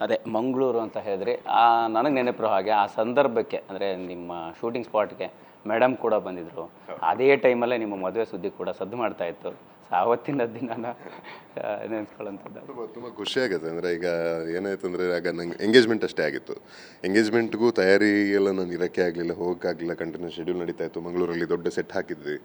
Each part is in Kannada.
ಅದೇ ಮಂಗಳೂರು ಅಂತ ಹೇಳಿದ್ರಿ ನನಗೆ ನೆನಪಿರೋ ಹಾಗೆ ಆ ಸಂದರ್ಭಕ್ಕೆ ಅಂದರೆ ನಿಮ್ಮ ಶೂಟಿಂಗ್ ಸ್ಪಾಟ್ಗೆ ಮೇಡಮ್ ಕೂಡ ಬಂದಿದ್ರು. ಅದೇ ಟೈಮಲ್ಲೇ ನಿಮ್ಮ ಮದುವೆ ಸುದ್ದಿ ಕೂಡ ಸದ್ದು ಮಾಡ್ತಾ ಇತ್ತು. ಆವತ್ತಿನ ದಿನನ ನೆನೆಸ್ಕೊಳ್ಳೋಂಥದ್ದು ತುಂಬ ಖುಷಿ ಆಗುತ್ತೆ. ಅಂದರೆ ಈಗ ಏನಾಯ್ತು ಅಂದರೆ ಆಗ ನಂಗೆ ಎಂಗೇಜ್ಮೆಂಟ್ ಅಷ್ಟೇ ಆಗಿತ್ತು. ಎಂಗೇಜ್ಮೆಂಟ್ಗೂ ತಯಾರಿ ಎಲ್ಲ ನಾನು ಇರೋಕ್ಕೆ ಆಗಲಿಲ್ಲ ಹೋಗೋಕ್ಕಾಗಲಿಲ್ಲ ಕಂಟಿನ್ಯೂ ಶೆಡ್ಯೂಲ್ ನಡೀತಾ ಇತ್ತು. ಮಂಗಳೂರಲ್ಲಿ ದೊಡ್ಡ ಸೆಟ್ ಹಾಕಿದ್ವಿ.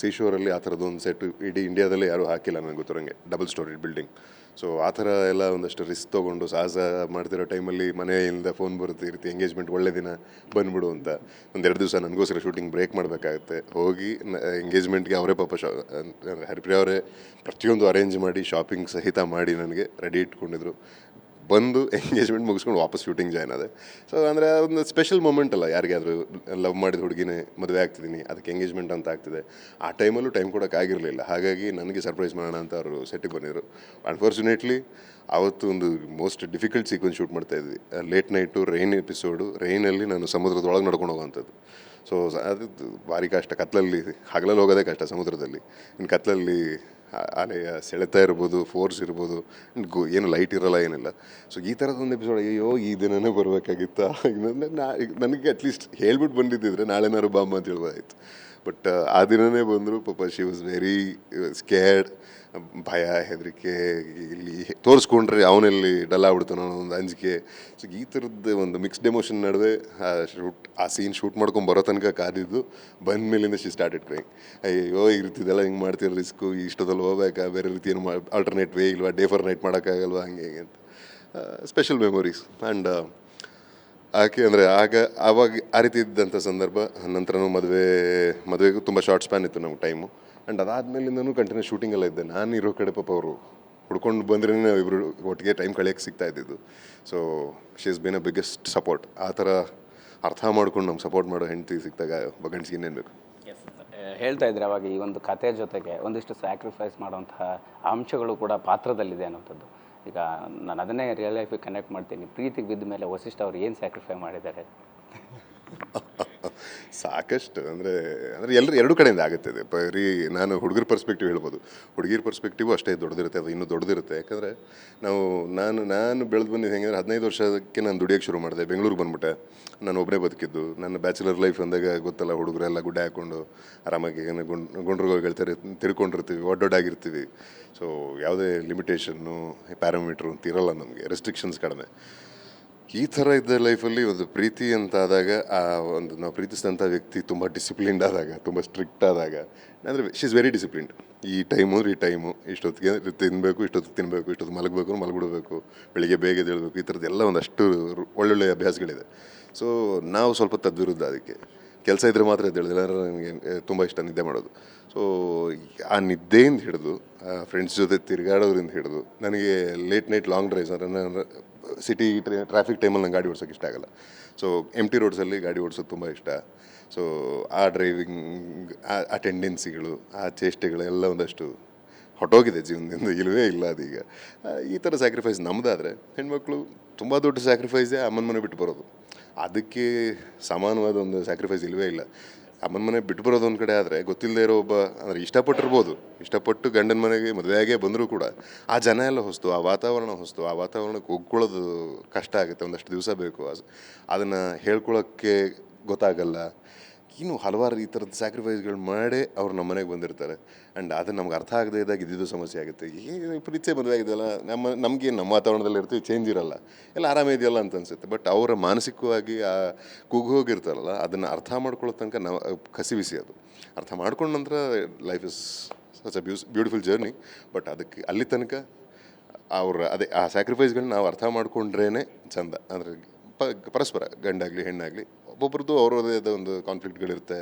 ಸೀಶೋರಲ್ಲಿ ಆ ಥರದ್ದು ಒಂದು ಸೆಟ್ ಇಡೀ ಇಂಡಿಯಾದಲ್ಲಿ ಯಾರೂ ಹಾಕಿಲ್ಲ ನನಗೆ ಗೊತ್ತಿರೋಂಗೆ ಡಬಲ್ ಸ್ಟೋರಿ ಬಿಲ್ಡಿಂಗ್ ಸೊ ಆ ಥರ ಎಲ್ಲ ಒಂದಷ್ಟು ರಿಸ್ಕ್ ತೊಗೊಂಡು ಸಾಹಸ ಮಾಡ್ತಿರೋ ಟೈಮಲ್ಲಿ ಮನೆಯಿಂದ ಫೋನ್ ಬರುತ್ತೆ, ಈ ರೀತಿ ಎಂಗೇಜ್ಮೆಂಟ್ ಒಳ್ಳೆ ದಿನ ಬಂದ್ಬಿಡು ಅಂತ. ಒಂದೆರಡು ದಿವಸ ನನಗೋಸ್ಕರ ಶೂಟಿಂಗ್ ಬ್ರೇಕ್ ಮಾಡಬೇಕಾಗುತ್ತೆ. ಹೋಗಿ ಎಂಗೇಜ್ಮೆಂಟ್ಗೆ ಅವರೇ ಪಾಪ ಶಾ ಹರಿಪ್ರಿಯ ಅವರೇ ಪ್ರತಿಯೊಂದು ಅರೇಂಜ್ ಮಾಡಿ ಶಾಪಿಂಗ್ ಸಹಿತ ಮಾಡಿ ನನಗೆ ರೆಡಿ ಇಟ್ಕೊಂಡಿದ್ರು. ಬಂದು ಎಂಗೇಜ್ಮೆಂಟ್ ಮುಗಿಸ್ಕೊಂಡು ವಾಪಸ್ ಶೂಟಿಂಗ್ ಜಾಯ್ನ್ ಆದೆ. ಸೊ ಅಂದರೆ ಒಂದು ಸ್ಪೆಷಲ್ ಮೂಮೆಂಟ್ ಅಲ್ಲ, ಯಾರಿಗಾದರೂ ಲವ್ ಮಾಡಿದ ಹುಡುಗಿನೇ ಮದುವೆ ಆಗ್ತಿದ್ದೀನಿ ಅದಕ್ಕೆ ಎಂಗೇಜ್ಮೆಂಟ್ ಅಂತ ಆಗ್ತಿದೆ. ಆ ಟೈಮಲ್ಲೂ ಟೈಮ್ ಕೊಡೋಕ್ಕಾಗಿರಲಿಲ್ಲ ಹಾಗಾಗಿ ನನಗೆ ಸರ್ಪ್ರೈಸ್ ಮಾಡೋಣ ಅಂತ ಅವರು ಸೆಟ್ಟಿಗೆ ಬಂದಿದ್ರು. ಅನ್ಫಾರ್ಚುನೇಟ್ಲಿ ಆವತ್ತು ಒಂದು ಮೋಸ್ಟ್ ಡಿಫಿಕಲ್ಟ್ ಸೀಕ್ವೆನ್ಸ್ ಶೂಟ್ ಮಾಡ್ತಾ ಇದ್ವಿ. ಲೇಟ್ ನೈಟು ರೈನ್ ಎಪಿಸೋಡು ರೈನಲ್ಲಿ ನಾನು ಸಮುದ್ರದೊಳಗೆ ನಡ್ಕೊಂಡು ಹೋಗುವಂಥದ್ದು. ಸೊ ಅದು ಭಾರಿ ಕಷ್ಟ. ಕತ್ತಲಲ್ಲಿ ಹಗಲಲ್ಲಿ ಹೋಗೋದೇ ಕಷ್ಟ ಸಮುದ್ರದಲ್ಲಿ. ಇನ್ನು ಕತ್ತಲಲ್ಲಿ ಅಲೆಯ ಸೆಳೆತ ಇರ್ಬೋದು ಫೋರ್ಸ್ ಇರ್ಬೋದು, ಗೋ, ಏನು ಲೈಟ್ ಇರಲ್ಲ, ಏನಿಲ್ಲ. ಸೊ ಈ ಥರದೊಂದು ಎಪಿಸೋಡ್ ಅಯ್ಯೋ, ಈ ದಿನನೇ ಬರಬೇಕಾಗಿತ್ತಾ? ನಾ ನನಗೆ ಅಟ್ಲೀಸ್ಟ್ ಹೇಳ್ಬಿಟ್ಟು ಬಂದಿದ್ದಿದ್ರೆ ನಾಳೆನಾರು ಬಾಮ್ಮ ಅಂತ ಹೇಳ್ಬೋದಾಯ್ತು. ಬಟ್ ಆ ದಿನವೇ ಬಂದರು ಪಾಪ ಶಿ ವಾಸ್ ವೆರಿ ಸ್ಕೇರ್ಡ್ ಭಯ, ಹೆದರಿಕೆ, ಇಲ್ಲಿ ತೋರಿಸ್ಕೊಂಡ್ರೆ ಅವನಲ್ಲಿ ಡಲ್ ಆಗ್ಬಿಡ್ತಾನೋ ಒಂದು ಅಂಜಿಕೆ. ಸೊ ಈ ಥರದ್ದು ಒಂದು ಮಿಕ್ಸ್ಡ್ ಎಮೋಷನ್ ನಡುವೆ ಶೂಟ್ ಆ ಸೀನ್ ಶೂಟ್ ಮಾಡ್ಕೊಂಡು ಬರೋ ತನಕ ಕಾದಿದ್ದು, ಬಂದ ಮೇಲಿಂದ ಶಿ ಸ್ಟಾರ್ಟೆಡ್ ಕ್ರೈಂಗ್ ಅಯ್ಯೋ ಈ ರೀತಿದೆಲ್ಲ ಹಿಂಗೆ ಮಾಡ್ತೀರ ರಿಸ್ಕು ಇಷ್ಟದಲ್ಲಿ ಹೋಗ್ಬೇಕಾ? ಬೇರೆ ರೀತಿ ಏನು ಆಲ್ಟರ್ನೇಟ್ ವೇ ಇಲ್ವಾ? ಡೇ ಫಾರ್ ನೈಟ್ ಮಾಡೋಕ್ಕಾಗಲ್ವಾ? ಹಂಗೆ, ಹಿಂಗೆ ಅಂತ. ಸ್ಪೆಷಲ್ ಮೆಮೊರೀಸ್ ಆ್ಯಂಡ್ ಆಕೆ ಅಂದರೆ ಆಗ ಆವಾಗ ಆ ರೀತಿ ಇದ್ದಂಥ ಸಂದರ್ಭ, ನಂತರನೂ ಮದುವೆ, ಮದುವೆಗೂ ತುಂಬ ಶಾರ್ಟ್ ಸ್ಪ್ಯಾನ್ ಇತ್ತು ನಮ್ಗೆ ಟೈಮು ಆ್ಯಂಡ್ ಅದಾದಮೇಲಿಂದನೂ ಕಂಟಿನ್ಯೂ ಶೂಟಿಂಗೆಲ್ಲ ಇದ್ದೆ. ನಾನು ಇರೋ ಕಡೆ ಪಾಪ ಅವರು ಹುಡ್ಕೊಂಡು ಬಂದ್ರೇ ಇಬ್ಬರು ಒಟ್ಟಿಗೆ ಟೈಮ್ ಕಳೆಯೋಕ್ಕೆ ಸಿಗ್ತಾ ಇದ್ದಿದ್ದು. So she is been a biggest support ಆ ಥರ ಅರ್ಥ ಮಾಡ್ಕೊಂಡು ನಮ್ಗೆ ಸಪೋರ್ಟ್ ಮಾಡೋ ಹೆಂಡತಿ ಸಿಕ್ಕಿದಾಗ ಬಗಣಿಸಿ ಇನ್ನೇನು ಬೇಕು? ಹೇಳ್ತಾ ಇದ್ರೆ ಅವಾಗ ಈ ಒಂದು ಕತೆ ಜೊತೆಗೆ ಒಂದಿಷ್ಟು ಸ್ಯಾಕ್ರಿಫೈಸ್ ಮಾಡುವಂತಹ ಅಂಶಗಳು ಕೂಡ ಪಾತ್ರದಲ್ಲಿದೆ ಅನ್ನೋಂಥದ್ದು ಈಗ ನಾನು ಅದನ್ನೇ ರಿಯಲ್ ಲೈಫಿಗೆ ಕನೆಕ್ಟ್ ಮಾಡ್ತೀನಿ. ಪ್ರೀತಿಗೆ ಬಿದ್ದ ಮೇಲೆ ವಸಿಷ್ಠ ಅವ್ರು ಏನು ಸ್ಯಾಕ್ರಿಫೈ ಮಾಡಿದ್ದಾರೆ? ಸಾಕಷ್ಟು ಅಂದರೆ ಅಂದರೆ ಎಲ್ಲರೂ ಎರಡು ಕಡೆಯಿಂದ ಆಗುತ್ತೆ ಇದು ಬರೀ ನಾನು ಹುಡುಗರ ಪರ್ಸ್ಪೆಕ್ಟಿವ್ ಹೇಳ್ಬೋದು. ಹುಡುಗಿರ ಪರ್ಸ್ಪೆಕ್ಟಿವ್ ಅಷ್ಟೇ ದೊಡ್ಡದಿರುತ್ತೆ, ಅದು ಇನ್ನೂ ದೊಡ್ಡದಿರುತ್ತೆ. ಯಾಕಂದರೆ ನಾವು, ನಾನು ನಾನು ಬೆಳೆದು ಬಂದಿದ್ದು ಹೆಂಗಂದ್ರೆ ಹದಿನೈದು ವರ್ಷಕ್ಕೆ ನಾನು ದುಡಿಯೋಕ್ಕೆ ಶುರು ಮಾಡಿದೆ. ಬೆಂಗಳೂರಿಗೆ ಬಂದ್ಬಿಟ್ಟೆ. ನಾನು ಒಬ್ಬನೇ ಬದುಕಿದ್ದು. ನನ್ನ ಬ್ಯಾಚುಲರ್ ಲೈಫ್ ಅಂದಾಗ ಗೊತ್ತಲ್ಲ ಹುಡುಗರೆಲ್ಲ ಗುಡ್ಡೆ ಹಾಕ್ಕೊಂಡು ಆರಾಮಾಗಿ ಗುಂಡ್, ಗುಂಡ್ರುಗಳು ಹೇಳ್ತಾರೆ ತಿರ್ಕೊಂಡಿರ್ತೀವಿ, ಒಡ್ಡೊಡ್ಡಾಗಿರ್ತೀವಿ. ಸೊ ಯಾವುದೇ ಲಿಮಿಟೇಷನ್ನು ಪ್ಯಾರಾಮೀಟ್ರು ಅಂತ ಇರೋಲ್ಲ ನಮಗೆ. ರೆಸ್ಟ್ರಿಕ್ಷನ್ಸ್ ಕಡಿಮೆ. ಈ ಥರ ಇದ್ದ ಲೈಫಲ್ಲಿ ಒಂದು ಪ್ರೀತಿ ಅಂತ ಆದಾಗ ಆ ಒಂದು ನಾವು ಪ್ರೀತಿಸಿದಂಥ ವ್ಯಕ್ತಿ ತುಂಬ ಡಿಸಿಪ್ಲಿನ್ಡ್ ಆದಾಗ, ತುಂಬ ಸ್ಟ್ರಿಕ್ಟ್ ಆದಾಗ, ಅಂದರೆ ಶಿ ಇಸ್ ವೆರಿ ಡಿಸಿಪ್ಲಿನ್ಡ್ ಈ ಟೈಮು ಈ ಟೈಮು, ಇಷ್ಟೊತ್ತಿಗೆ ತಿನ್ನಬೇಕು ಇಷ್ಟೊತ್ತಿಗೆ ತಿನ್ನಬೇಕು ಇಷ್ಟೊತ್ತು ಮಲಗಬೇಕು, ಮಲಗಿಬಿಡಬೇಕು, ಬೆಳಿಗ್ಗೆ ಬೇಗ ಎದ್ದೇಳಬೇಕು, ಈ ಥರದ್ದೆಲ್ಲ ಒಂದಷ್ಟು ಒಳ್ಳೊಳ್ಳೆ ಅಭ್ಯಾಸಗಳಿದೆ. ಸೊ ನಾವು ಸ್ವಲ್ಪ ತದ್ವಿರುದ್ಧ ಅದಕ್ಕೆ. ಕೆಲಸ ಇದ್ದರೆ ಮಾತ್ರ ಎದ್ದೇಳಿಲ್ಲ ನನಗೆ ತುಂಬ ಇಷ್ಟ ನಿದ್ದೆ ಮಾಡೋದು. ಸೊ ಆ ನಿದ್ದೆಯಿಂದ ಹಿಡಿದು ಫ್ರೆಂಡ್ಸ್ ಜೊತೆ ತಿರುಗಾಡೋದ್ರಿಂದ ಹಿಡಿದು, ನನಗೆ ಲೇಟ್ ನೈಟ್ ಲಾಂಗ್ ಡ್ರೈವ್ಸ್ ಅಂದರೆ ನಾನು ಸಿಟಿ ಟ್ರಾಫಿಕ್ ಟೈಮಲ್ಲಿ ನಂಗೆ ಗಾಡಿ ಓಡಿಸೋಕೆ ಇಷ್ಟ ಆಗಲ್ಲ. ಸೊ ಎಂ ಟಿ ರೋಡ್ಸಲ್ಲಿ ಗಾಡಿ ಓಡಿಸೋದು ತುಂಬ ಇಷ್ಟ. ಸೊ ಆ ಡ್ರೈವಿಂಗ್ ಆ ಟೆಂಡೆನ್ಸಿಗಳು ಆ ಚೇಷ್ಟೆಗಳೆಲ್ಲ ಒಂದಷ್ಟು ಹೊಟ್ಟೋಗಿದೆ ಜೀವನದಿಂದ. ಇಲ್ಲವೇ ಇಲ್ಲ ಅದೀಗ. ಈ ಥರ ಸ್ಯಾಕ್ರಿಫೈಸ್ ನಮ್ಮದಾದರೆ ಹೆಣ್ಮಕ್ಳು ತುಂಬ ದೊಡ್ಡ ಸ್ಯಾಕ್ರಿಫೈಸೇ ಅಮ್ಮನ ಮನೆ ಬಿಟ್ಟು ಬರೋದು. ಅದಕ್ಕೆ ಸಮಾನವಾದ ಒಂದು ಸ್ಯಾಕ್ರಿಫೈಸ್ ಇಲ್ಲವೇ ಇಲ್ಲ. ಅಮ್ಮನ ಮನೆ ಬಿಟ್ಟು ಬರೋದು ಒಂದು ಕಡೆ ಆದರೆ ಗೊತ್ತಿಲ್ಲದೆ ಇರೋ ಒಬ್ಬ, ಅಂದರೆ ಇಷ್ಟಪಟ್ಟಿರ್ಬೋದು. ಇಷ್ಟಪಟ್ಟು ಗಂಡನ ಮನೆಗೆ ಮದುವೆಯಾಗೇ ಬಂದರೂ ಕೂಡ ಆ ಜನ ಎಲ್ಲ ಹೊಸ್ತು, ಆ ವಾತಾವರಣ ಹೊಸ್ತು, ಆ ವಾತಾವರಣಕ್ಕೆ ಒಗ್ಕೊಳ್ಳೋದು ಕಷ್ಟ ಆಗುತ್ತೆ. ಒಂದಷ್ಟು ದಿವಸ ಬೇಕು. ಅದನ್ನು ಹೇಳ್ಕೊಳ್ಳೋಕ್ಕೆ ಗೊತ್ತಾಗಲ್ಲ. ಇನ್ನು ಹಲವಾರು ಈ ಥರದ ಸ್ಯಾಕ್ರಿಫೈಸ್ಗಳು ಮಾಡೇ ಅವ್ರು ನಮ್ಮ ಮನೆಗೆ ಬಂದಿರ್ತಾರೆ. ಆ್ಯಂಡ್ ಅದು ನಮ್ಗೆ ಅರ್ಥ ಆಗದೆ ಇದ್ದಾಗ ಇದ್ದಿದ್ದು ಸಮಸ್ಯೆ ಆಗುತ್ತೆ. ಈ ಪರಿಚಯ ಮದುವೆ ಆಗಿದೆಯಲ್ಲ, ನಮ್ಮ, ನಮಗೆ ನಮ್ಮ ವಾತಾವರಣದಲ್ಲಿ ಇರ್ತೀವಿ ಚೇಂಜ್ ಇರಲ್ಲ. ಎಲ್ಲ ಆರಾಮ ಇದೆಯಲ್ಲ ಅಂತ ಅನ್ಸುತ್ತೆ. ಬಟ್ ಅವರ ಮಾನಸಿಕವಾಗಿ ಆ ಹೋಗಿರ್ತಾರಲ್ಲ, ಅದನ್ನು ಅರ್ಥ ಮಾಡ್ಕೊಳ್ಳೋ ತನಕ ನಾವು ಕಸಿವಿಸಿ ಅದು. ಅರ್ಥ ಮಾಡ್ಕೊಂಡ ನಂತರ life is such a beau beautiful journey but ಅದಕ್ಕೆ ಅಲ್ಲಿ ತನಕ ಅವ್ರ, ಅದೇ, ಆ ಸ್ಯಾಕ್ರಿಫೈಸ್ಗಳನ್ನ ನಾವು ಅರ್ಥ ಮಾಡ್ಕೊಂಡ್ರೇ ಚಂದ. ಅಂದರೆ ಪರಸ್ಪರ, ಗಂಡಾಗಲಿ, ಹೆಣ್ಣಾಗಲಿ ಒಬ್ಬೊಬ್ರದ್ದು ಅವರದೇ ಒಂದು ಕಾನ್ಫ್ಲಿಕ್ಟ್ಗಳಿರುತ್ತೆ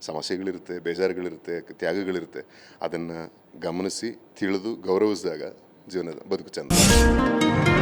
ಸಮಸ್ಯೆಗಳಿರುತ್ತೆ ಬೇಜಾರುಗಳಿರುತ್ತೆ ತ್ಯಾಗಗಳಿರುತ್ತೆ. ಅದನ್ನು ಗಮನಿಸಿ ತಿಳಿದು ಗೌರವಿಸಿದಾಗ ಜೀವನದ ಬದುಕು ಚಂದ.